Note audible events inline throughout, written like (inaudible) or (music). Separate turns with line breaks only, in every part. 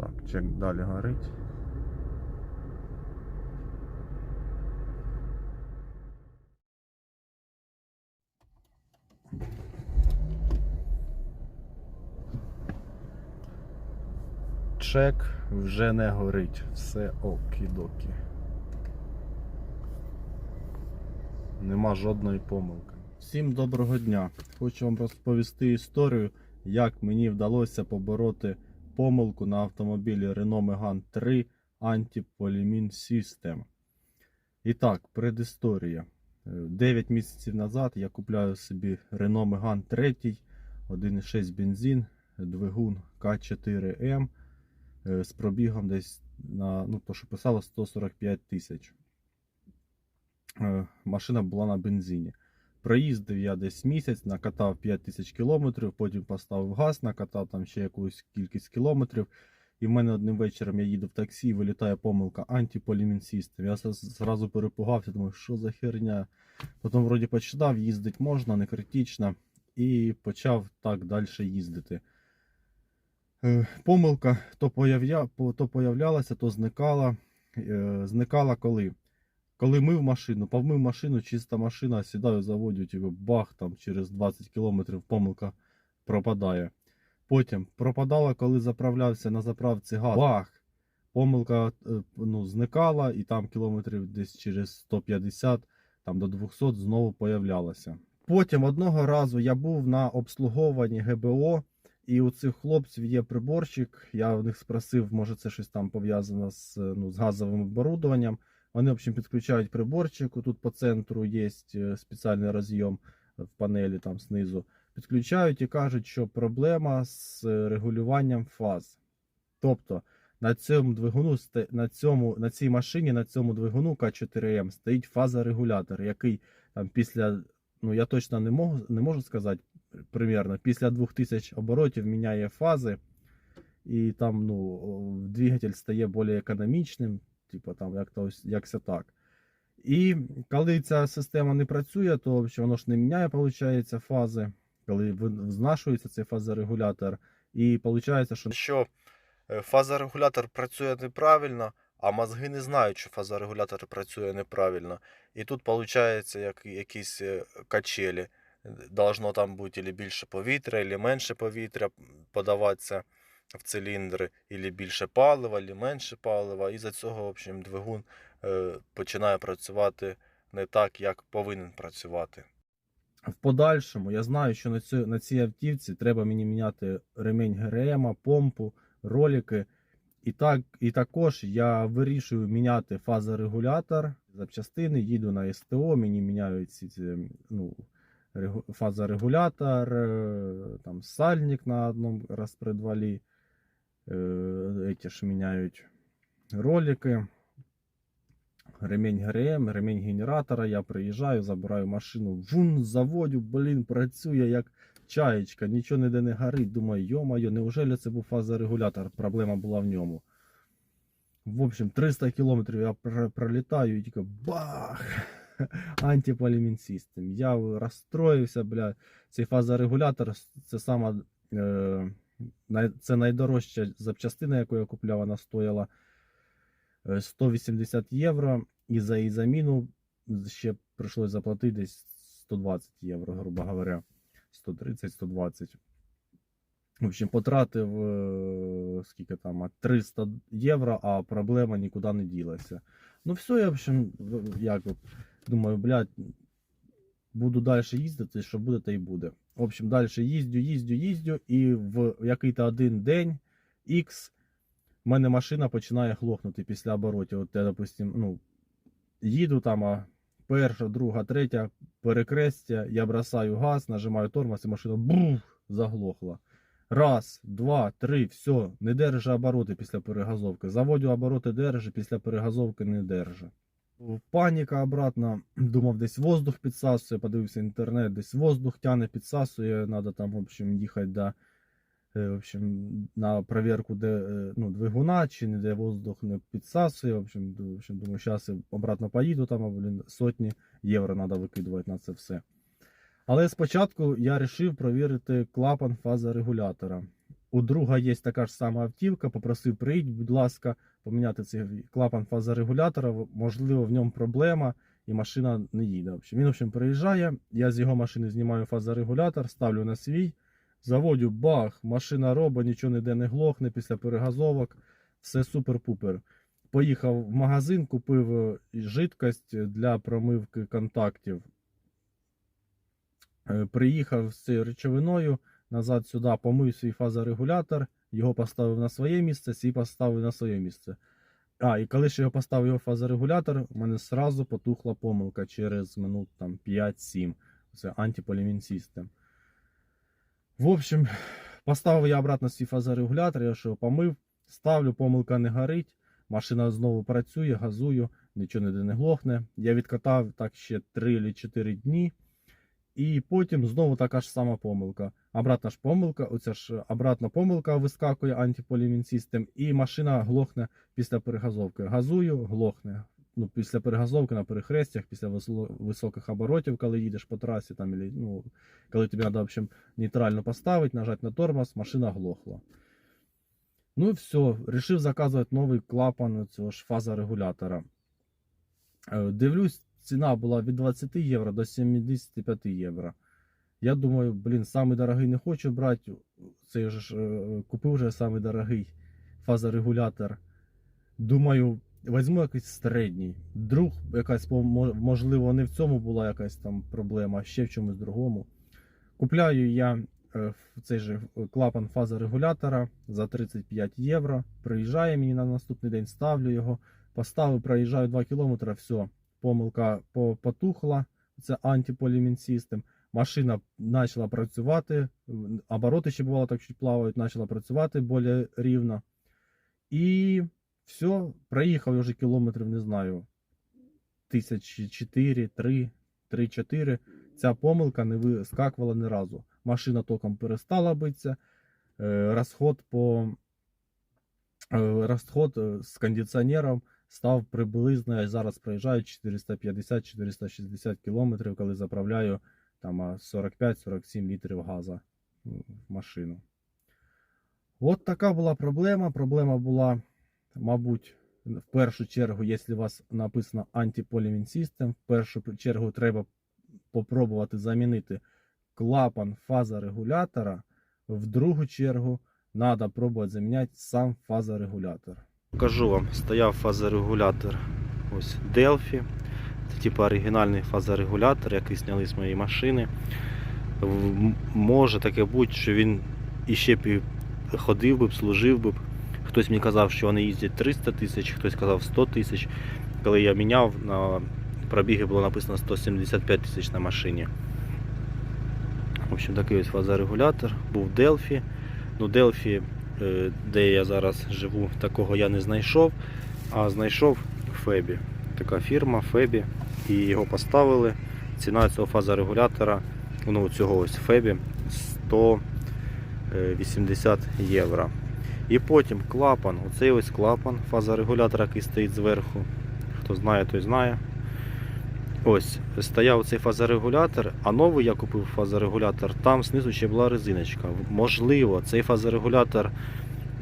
Так, чек далі горить. Чек вже не горить. Все окі-докі. Нема жодної помилки. Всім доброго дня. Хочу вам розповісти історію, як мені вдалося побороти помилку на автомобілі Renault Megane 3 Anti-Polymin System. І так, предісторія. 9 місяців назад я купляю собі Renault Megane 3, 1,6 бензин, двигун К4М е, з пробігом десь на, ну, то, що писало 145 тисяч. Е, Машина була на бензині. Проїздив я десь місяць, накатав 5 тисяч кілометрів, потім поставив газ, накатав там ще якусь кількість кілометрів. І в мене одним вечором я їду в таксі і вилітає помилка антиполімін System. Я зразу перепугався, думаю, що за херня. Потім вроді почитав, їздити можна, не критично. І почав так далі їздити. Е, Помилка то, появля... то появлялася, то зникала. Е, Зникала коли? Коли мив машину, помив машину, чиста машина, сідаю, заводю, тебе бах, там через 20 кілометрів помилка пропадає. Потім пропадала, коли заправлявся на заправці газ. Бах! Помилка е, ну, зникала, і там кілометрів десь через 150 там до 200 знову появлялася. Потім одного разу я був на обслуговуванні ГБО, і у цих хлопців є приборчик. Я в них спросив, може це щось там пов'язано з, е, ну, з газовим оборудованням. Вони, в общем, підключають приборчик. Тут по центру є е, спеціальний розйом в панелі там знизу. Підключають і кажуть, що проблема з е, регулюванням фаз. Тобто на цьому двигуну на, цьому, на цій машині, на цьому двигуну К4М стоїть фазорегулятор, який там після, ну я точно не можу, не можу сказати примерно, після 2000 оборотів міняє фази, і там ну, двигатель стає більш економічним, типу там як то якся так. І коли ця система не працює, то що воно ж не міняє, виходить, фази, коли знашується цей фазорегулятор, і виходить, що
що е, фазорегулятор працює неправильно, а мозги не знають, що фазорегулятор працює неправильно. І тут виходить як, якісь е, качелі. Должно там бути більше повітря, або менше повітря подаватися в циліндри, або більше палива, або менше палива. І за цього, в общем, двигун е, починає працювати не так, як повинен працювати.
в подальшому я знаю, що на, цю, на цій автівці треба мені міняти ремень ГРМ, помпу, ролики. І, так, і також я вирішую міняти фазорегулятор, запчастини, їду на СТО, мені міняють ці, ну, фазорегулятор, е, там сальник на одному розпредвалі, эти ж міняють ролики. Ремень ГРМ, ремень генератора. Я приїжджаю, забираю машину, вун, заводю, блін, працює як чаєчка, нічого ніде не горить. Думаю, йо-моє, неужели це був фазорегулятор? Проблема була в ньому. В общем, 300 кілометрів я пролітаю і тільки бах! (laughs) Антиполімін System. Я розстроївся, бля. Цей фазорегулятор це сама. Е, це найдорожча запчастина, яку я купляв, вона стояла е, 180 євро. І за її заміну ще прийшлось заплатити десь 120 євро, грубо говоря. 130-120. В общем, потратив е, скільки там, 300 євро, а проблема нікуди не ділася. Ну, все, я, в общем, як думаю, блядь, буду далі їздити, що буде, то й буде. В общем, далі їздю, їздю, їздю, і в який-то один день X в мене машина починає хлопнути після оборотів. От я, допустим, ну, їду там, а перша, друга, третя перекрестя, я бросаю газ, нажимаю тормоз, і машина бух, заглохла. Раз, два, три, все, не держи обороти після перегазовки. Заводю обороти держи, після перегазовки не держи. Паніка обратно. Думав, десь воздух підсасує, подивився інтернет, десь воздух тяне, підсасує. Надо там, в общем, їхати до, е, в общем, на проверку де, е, ну, двигуна, чи ніде воздух не підсасує. В общем, в общем думаю, зараз обратно поїду, там, блін, сотні євро треба викидувати на це все. Але спочатку я вирішив провірити клапан фазорегулятора. У друга є така ж сама автівка, попросив приїдь, будь ласка, поміняти цей клапан фазорегулятора. Можливо, в ньому проблема, і машина не їде. Він, в общем, приїжджає, я з його машини знімаю фазорегулятор, ставлю на свій, заводю бах, машина робить, нічого ніде не глохне після перегазовок, все супер-пупер. Поїхав в магазин, купив е, жидкость для промивки контактів. Е, Приїхав з цією речовиною назад сюди, помив свій фазорегулятор, його поставив на своє місце, свій поставив на своє місце. А, і коли ж я поставив його фазорегулятор, у мене сразу потухла помилка через минут там 5-7. Це антиполімін систем. В общем, поставив я обратно свій фазорегулятор, я ж його помив, ставлю, помилка не горить, машина знову працює, газую, нічого ніде не глохне. Я відкатав так ще 3 чи 4 дні. І потім знову така ж сама помилка. Обратна ж помилка, оця ж обратна помилка вискакує антиполімін систем, і машина глохне після перегазовки. Газую, глохне. Ну, після перегазовки на перехрестях, після високих оборотів, коли їдеш по трасі, там, ну, коли тобі треба, в общем, нейтрально поставити, нажати на тормоз, машина глохла. Ну і все, рішив заказувати новий клапан цього ж фазорегулятора. Е, Дивлюсь, ціна була від 20 євро до 75 євро. Я думаю, блін, самий дорогий не хочу брати. Же ж е, купив вже самий дорогий фазорегулятор. Думаю, візьму якийсь середній. Друг, якась, можливо, не в цьому була якась там проблема, а ще в чомусь другому. Купляю я е, цей же клапан фазорегулятора за 35 євро. Приїжджає мені на наступний день, ставлю його, поставив, проїжджаю 2 кілометри, все, помилка потухла. Це антиполімін систем. Машина почала працювати, обороти ще бувало так чуть плавають, почала працювати більш рівно. І все, проїхав вже кілометрів, не знаю, тисячі 4, 3, 3-4. Ця помилка не вискакувала ні разу. Машина током перестала битися. Е, Розход по е, розход е, з кондиціонером став приблизно, я зараз проїжджаю 450-460 кілометрів, коли заправляю там 45-47 літрів газу в машину. От така була проблема. Проблема була, мабуть, в першу чергу, якщо у вас написано антиполімін System, в першу чергу треба попробувати замінити клапан фазорегулятора. В другу чергу треба пробувати заміняти сам фазорегулятор. Покажу вам, стояв фазорегулятор ось Delphi. Типу оригінальний фазорегулятор, який зняли з моєї машини. Може таке бути, що він іще б ходив би, служив би. Хтось мені казав, що вони їздять 300 тисяч, хтось казав 100 тисяч. Коли я міняв, на пробіги було написано 175 тисяч на машині. В общем, такий ось фазорегулятор. Був Delphi. Ну, Delphi, е, де я зараз живу, такого я не знайшов, а знайшов Фебі. Така фірма Фебі. І його поставили. Ціна цього фазорегулятора, ну цього ось Фебі 180 євро. І потім клапан, оцей ось клапан фазорегулятора, який стоїть зверху. Хто знає, той знає. Ось, стояв цей фазорегулятор, а новий я купив фазорегулятор, там знизу ще була резиночка. Можливо, цей фазорегулятор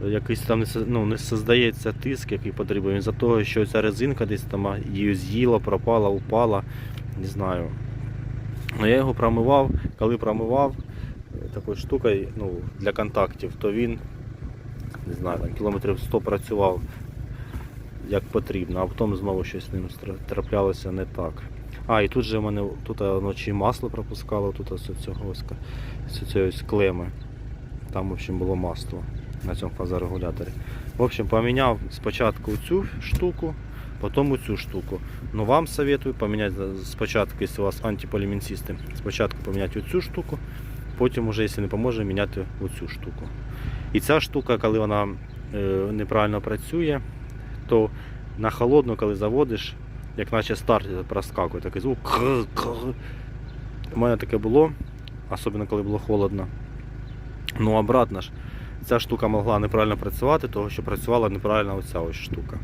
якийсь там ну, не создається тиск, який потрібен. Із-за того, що ця резинка десь там її з'їла, пропала, упала. Не знаю. Ну, я його промивав. Коли промивав е, такою штукою ну, для контактів, то він не знаю, там, кілометрів 100 працював як потрібно, а потім знову щось з ним траплялося не так. А, і тут же в мене тут вночі масло пропускало, тут ось цього з ось клеми. Там, в общем, було масло на цьому фазорегуляторі. В общем, поміняв спочатку цю штуку, потім цю штуку. Ну вам советую поміняти спочатку, якщо у вас антиполімін систем, спочатку поміняти оцю штуку, потім уже, якщо не поможе, міняти оцю штуку. І ця штука, коли вона е, неправильно працює, то на холодну, коли заводиш, як наче старт проскакує, такий звук. У мене таке було, особливо коли було холодно. Ну, обратно ж, ця штука могла неправильно працювати, тому що працювала неправильно оця ось штука.